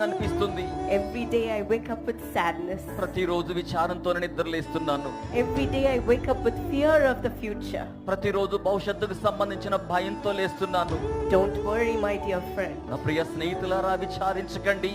కనిపిస్తుంది. Every day I wake up with sadness ప్రతి రోజు విచారంతో నిద్ర లేస్తున్నాను every day I wake up with fear of the future ప్రతి రోజు భవిష్యత్తుకు సంబంధించిన భయంతో లేస్తున్నాను. Don't worry my dear friend నా ప్రియ స్నేహితులారా విచారించకండి.